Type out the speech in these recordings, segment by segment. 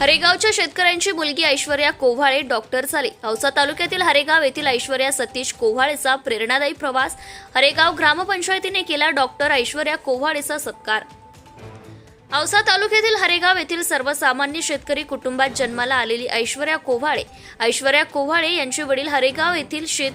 हरेगावच्या शेतकऱ्यांची मुलगी ऐश्वर्या कोव्हाळे डॉक्टर झाली. औसा तालुक्यातील हरेगाव येथील ऐश्वर्या सतीश कोव्हाळेचा प्रेरणादायी प्रवास. हरेगाव ग्रामपंचायतीने केला डॉक्टर ऐश्वर्या कोव्हाळेचा सत्कार. औसा तालुक्यातील हरेगाव येथील सर्वसामान्य शेतकरी कुटुंबात जन्माला आलेली ऐश्वर्या कोव्हाळे. ऐश्वर्या कोव्हाळे यांचे वडील हरेगाव येथील शेत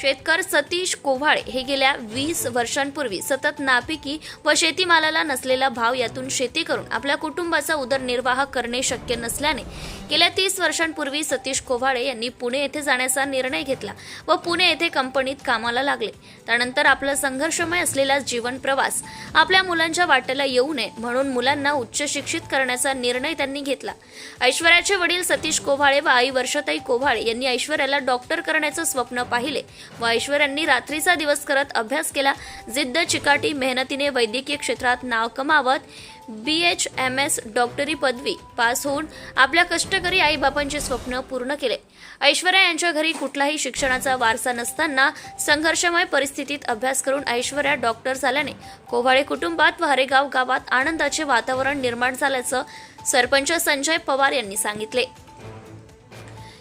शेतकर सतीश कोव्हाळे हे गेल्या वीस वर्षांपूर्वी सतत नापिकी व शेतीमालाला नसलेला भाव यातून शेती करून आपल्या कुटुंबाचा उदरनिर्वाह करणे शक्य नसल्याने गेल्या तीस वर्षांपूर्वी सतीश कोव्हाळे यांनी पुणे येथे जाण्याचा निर्णय घेतला व पुणे येथे कंपनीत कामाला लागले. त्यानंतर आपला संघर्षमय असलेला जीवन प्रवास आपल्या मुलांच्या वाट्याला येऊ नये म्हणून मुलांना उच्च शिक्षित करण्याचा निर्णय त्यांनी घेतला. ऐश्वर्याचे वडील सतीश कोव्हाळे व आई वर्षताई कोव्हाळे यांनी ऐश्वर्याला डॉक्टर करण्याचं स्वप्न पाहिले. व ऐश्वर्यांनी रात्रीचा दिवस करत अभ्यास केला. जिद्द चिकाटी मेहनतीने वैद्यकीय क्षेत्रात नाव कमावत बी एच एम एस डॉक्टरी पदवी पास होऊन आपल्या कष्टकरी आईबापांचे स्वप्न पूर्ण केले. ऐश्वर्या यांच्या घरी कुठलाही शिक्षणाचा वारसा नसताना संघर्षमय परिस्थितीत अभ्यास करून ऐश्वर्या डॉक्टर झाल्याने कोव्हाळे कुटुंबात व हरेगाव गावात आनंदाचे वातावरण निर्माण झाल्याचं सरपंच संजय पवार यांनी सांगितले.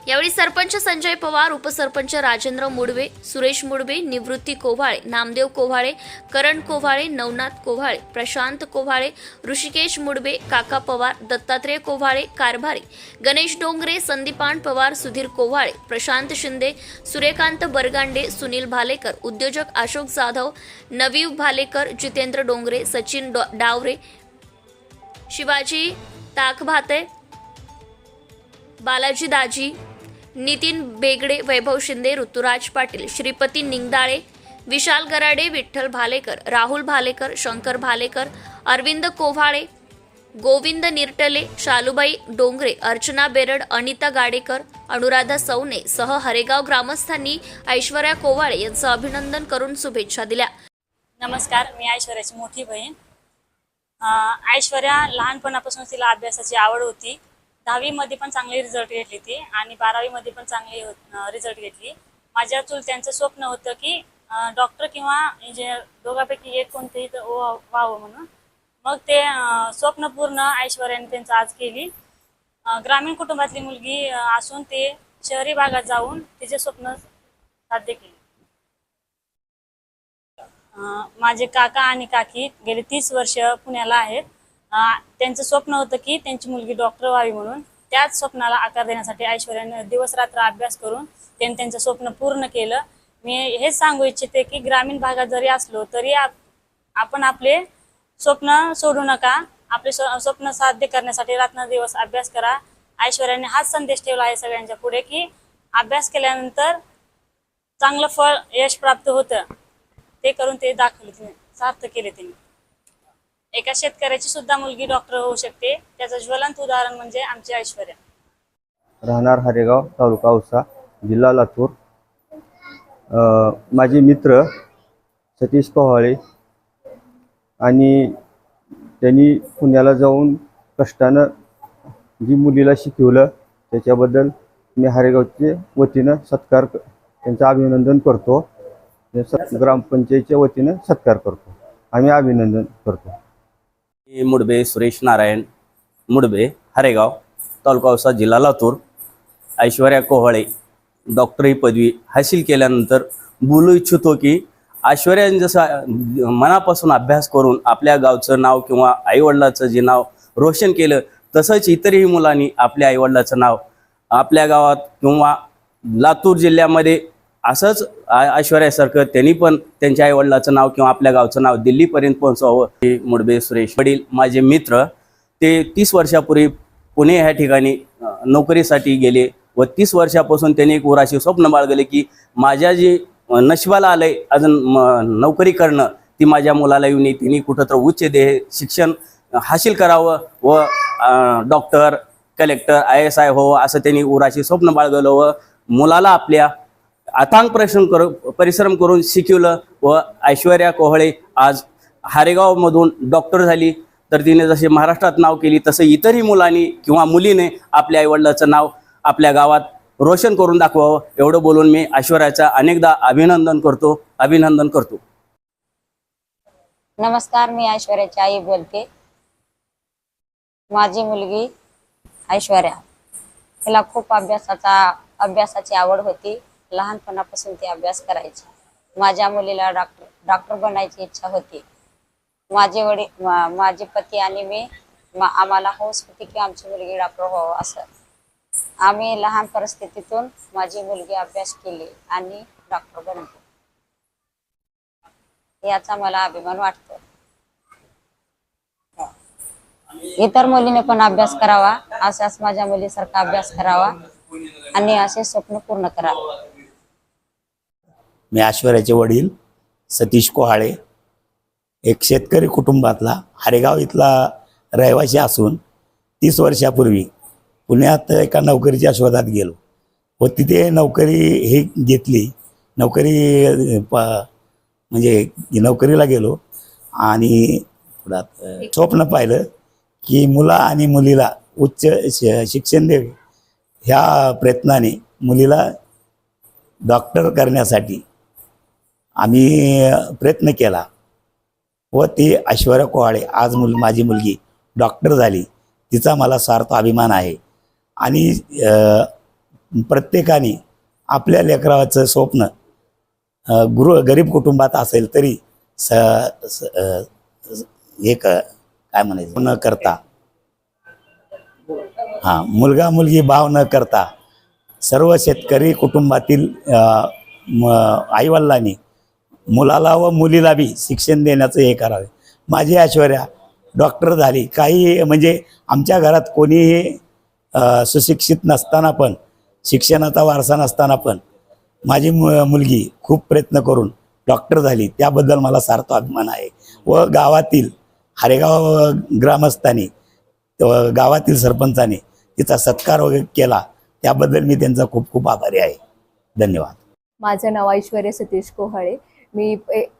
यावेळी सरपंच संजय पवार उपसरपंच राजेंद्र मुडवे सुरेश मुडवे निवृत्ती कोव्हाळे नामदेव कोव्हाळे करण कोव्हाळे नवनाथ कोव्हाळे प्रशांत कोव्हाळे ऋषिकेश मुडवे काका पवार दत्तात्रय कोव्हाळे कारभारी गणेश डोंगरे संदीपान पवार सुधीर कोव्हाळे प्रशांत शिंदे सूर्यकांत बरगांडे सुनील भालेकर उद्योजक अशोक जाधव नवीव भालेकर जितेंद्र डोंगरे सचिन डावरे शिवाजी ताकभाते बालाजी दाजी नितीन बेगडे वैभव शिंदे ऋतुराज पाटील श्रीपती निंगदाळे विशाल गराडे विठ्ठल भालेकर राहुल भालेकर शंकर भालेकर अरविंद कोव्हाळे गोविंद निरटले शालूबाई डोंगरे अर्चना बेरड अनिता गाडेकर अनुराधा सौने सह हरेगाव ग्रामस्थांनी ऐश्वर्या कोवाळे यांचं अभिनंदन करून शुभेच्छा दिल्या. नमस्कार मी ऐश्वर्याची मोठी बहीण. ऐश्वर्या लहानपणापासून तिला अभ्यासाची आवड होती. दहावीमध्ये पण चांगली रिझल्ट घेतली ती आणि बारावीमध्ये पण चांगली रिझल्ट घेतली. माझ्या चुलत्यांचं स्वप्न होतं की डॉक्टर किंवा इंजिनियर दोघांपैकी एक कोणतंही व्हावं म्हणून. मग ते स्वप्न पूर्ण ऐश्वर्याने त्यांचं आज केली. ग्रामीण कुटुंबातली मुलगी असून ते शहरी भागात जाऊन तिचे स्वप्न साध्य केले. माझे काका आणि काकी गेले तीस वर्ष पुण्याला आहेत. त्यांचं स्वप्न होतं की त्यांची मुलगी डॉक्टर व्हावी म्हणून त्याच स्वप्नाला आकार देण्यासाठी ऐश्वर्याने दिवस रात्र अभ्यास करून त्यांनी त्यांचं स्वप्न पूर्ण केलं. मी हेच सांगू इच्छिते की ग्रामीण भागात जरी असलो तरी आप- आपण आपले स्वप्न सोडू नका. आपले स्व- स्वप्न साध्य करण्यासाठी रात्रदिवस अभ्यास करा. ऐश्वर्याने हाच संदेश ठेवला आहे सगळ्यांच्या पुढे की अभ्यास केल्यानंतर चांगलं फळ यश प्राप्त होतं. ते करून ते दाखवले तिने सार्थ केले तिने. एका शेतकऱ्याची सुद्धा मुलगी डॉक्टर होऊ शकते. त्याचं ज्वलंत उदाहरण म्हणजे आमची ऐश्वर्या. राहणार हरेगाव तालुका औसा जिल्हा लातूर. माझे मित्र सतीश पवाळे आणि त्यांनी पुण्याला जाऊन कष्टानं जी मुलीला शिकवलं त्याच्याबद्दल मी हरेगावचे वतीनं सत्कार त्यांचं अभिनंदन करतो. ते ग्रामपंचायतच्या वतीनं सत्कार करतो. आम्ही अभिनंदन करतो. मी मुडबे सुरेश नारायण मुडबे हरेगाव तालुका औसा जिल्हा लातूर ऐश्वर्या कोहळे डॉक्टर ही पदवी हासिल केल्यानंतर बोलू इच्छितो की ऐश्वर्याने जसं मनापासून अभ्यास करून आपल्या गावचं नाव किंवा आईवडिलाचं जे नाव रोशन केलं तसंच इतरही मुलांनी आपल्या आईवडिलाचं नाव आपल्या गावात किंवा लातूर जिल्ह्यामध्ये असंच ऐश्वर्यासारखं त्यांनी पण त्यांच्या आईवडिलाचं नाव किंवा आपल्या गावचं नाव दिल्लीपर्यंत पोहोचवावं. हे मुडबे सुरेश वडील माझे मित्र ते तीस वर्षापूर्वी पुणे ह्या ठिकाणी नोकरीसाठी गेले व तीस वर्षापासून त्यांनी एक उराशी स्वप्न बाळगले की माझ्या जे नशिबाला आलंय अजून म- नोकरी करणं ती माझ्या मुलाला येऊन तिने कुठं तर उच्च देह शिक्षण हासिल करावं व doctor collector I S I हो असं त्यांनी उराशी स्वप्न बाळगलं व मुलाला आपल्या अथांग परिश्रम करू परिश्रम करून शिकवलं व ऐश्वर्या कोहळे आज हारेगावमधून डॉक्टर झाली. तर तिने जसे महाराष्ट्रात नाव केली तसं इतरही मुलांनी किंवा मुलीने आपल्या आईवडिलाचं नाव आपल्या गावात रोशन करून दाखवावं. एवढं बोलून मी ऐश्वर्याचा अनेकदा अभिनंदन करतो अभिनंदन करतो. नमस्कार मी ऐश्वर्याची आई बोलते. माझी मुलगी ऐश्वर्या. तिला खूप अभ्यासाचा अभ्यासाची आवड होती. लहानपणापासून ती अभ्यास करायची. माझ्या मुलीला डॉक्टर डॉक्टर बनायची इच्छा होती. माझे वडील मा- माझे पती आणि मी आम्हाला हौस होती की आमची मुलगी डॉक्टर व्हावं असं. आम्ही लहान परिस्थितीतून माझी मुलगी अभ्यास केली आणि डॉक्टर बनली. याचा मला अभिमान वाटतो. इतर मुलीने पण अभ्यास करावा असाच माझ्या मुलीसारखा अभ्यास करावा आणि असे स्वप्न पूर्ण करावं. मी ऐश्वर्याचे वडील सतीश कोहाळे एक शेतकरी कुटुंबातला हरेगाव इथला रहिवासी असून तीस वर्षापूर्वी पुण्यात एका नोकरीच्या शोधात गेलो व तिथे नोकरी ही घेतली. नोकरी प म्हणजे नोकरीला गेलो आणि पुढात स्वप्न पाहिलं की मुला आणि मुलीला उच्च श- शिक्षण द्यावे. ह्या प्रयत्नाने मुलीला डॉक्टर करण्यासाठी आम्ही प्रयत्न केला व ती ऐश्वर्या कोहाळे आज मुल माझी मुलगी डॉक्टर झाली. तिचा मला सार्थ अभिमान आहे. आणि प्रत्येकाने आपल्या लेकराचं स्वप्न गृह गरीब कुटुंबात असेल तरी स हे एक काय म्हणायचं? न करता. हां मुलगा मुलगी भाव न करता सर्व शेतकरी कुटुंबातील अ, आईवडिलांनी मुलाला व मुलीला बी शिक्षण देण्याचं हे करावे. माझी ऐश्वर्या डॉक्टर झाली. काही म्हणजे आमच्या घरात कोणीही सुशिक्षित नसताना पण शिक्षणाचा वारसा नसताना पण माझी मु मुलगी खूप प्रयत्न करून डॉक्टर झाली. त्याबद्दल मला सार्थ अभिमान आहे. व गावातील हरेगाव ग्रामस्थांनी गावातील सरपंचाने तिचा सत्कार वगैरे केला. त्याबद्दल मी त्यांचा खूप खूप आभारी आहे. धन्यवाद. माझं नाव ऐश्वर्या सतीश कोहळे. मी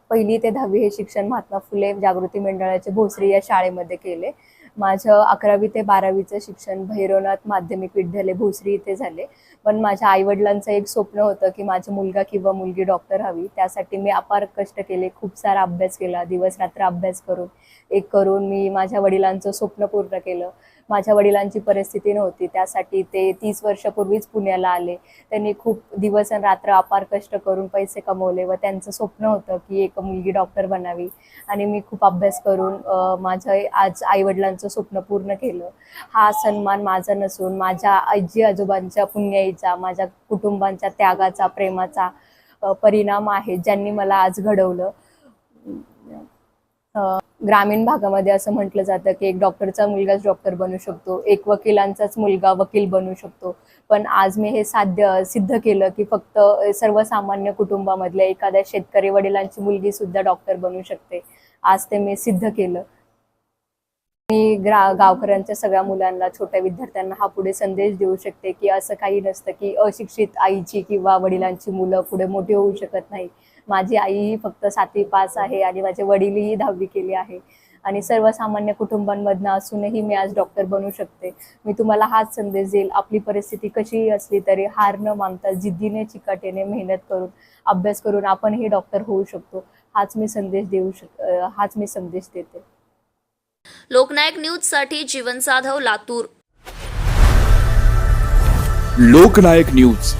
पहिली ते दहावी हे शिक्षण महात्मा फुले जागृती मंडळाचे भोसरी या शाळेमध्ये केले. माझं अकरावी ते बारावीचं शिक्षण भैरवनाथ माध्यमिक विद्यालय भोसरी इथे झाले. पण माझ्या आईवडिलांचं एक स्वप्न होतं की माझा मुलगा किंवा मुलगी डॉक्टर हवी. त्यासाठी मी अपार कष्ट केले. खूप सारा अभ्यास केला. दिवस रात्र अभ्यास करून एक करून मी माझ्या वडिलांचं स्वप्न पूर्ण केलं. माझ्या वडिलांची परिस्थिती नव्हती. त्यासाठी ते तीस वर्षापूर्वीच पुण्याला आले. त्यांनी खूप दिवस आणि रात्र अपार कष्ट करून पैसे कमवले व त्यांचं स्वप्न होतं की एक मुलगी डॉक्टर बनावी. आणि मी खूप अभ्यास करून माझ्या माझं आज आईवडिलांचं स्वप्न पूर्ण केलं. हा सन्मान माझा नसून माझ्या आजी आजोबांच्या पुण्याईचा माझ्या कुटुंबांच्या त्यागाचा प्रेमाचा परिणाम आहे ज्यांनी मला आज घडवलं. ग्रामीण भागामध्ये असं म्हटलं जातं की एक डॉक्टरचा मुलगाच डॉक्टर बनू शकतो एक वकिलांचाच मुलगा वकील बनू शकतो. पण आज मी हे साध्य सिद्ध केलं की फक्त सर्वसामान्य कुटुंबामधल्या एखाद्या शेतकरी वडिलांची मुलगी सुद्धा डॉक्टर बनू शकते. आज ते मी सिद्ध केलं. मी ग्रा गावकऱ्यांच्या सगळ्या मुलांना छोट्या विद्यार्थ्यांना हा पुढे संदेश देऊ शकते की असं काही नसतं की अशिक्षित आईची किंवा वडिलांची मुलं पुढे मोठी होऊ शकत नाही. माझी आईही फक्त सातवी पास आहे आणि माझे वडीलही दहावी केली आहे. आणि सर्वसामान्य कुटुंबांमधनं असूनही मी आज डॉक्टर बनू शकते. मी तुम्हाला हाच संदेश देईल. आपली परिस्थिती कशीही असली तरी हार न मानता जिद्दीने चिकाटीने मेहनत करून अभ्यास करून आपणही डॉक्टर होऊ शकतो. हाच मी संदेश देऊ शक हाच मी संदेश देते. लोकनायक न्यूजसाठी जीवन साधव लातूर. लोकनायक न्यूज.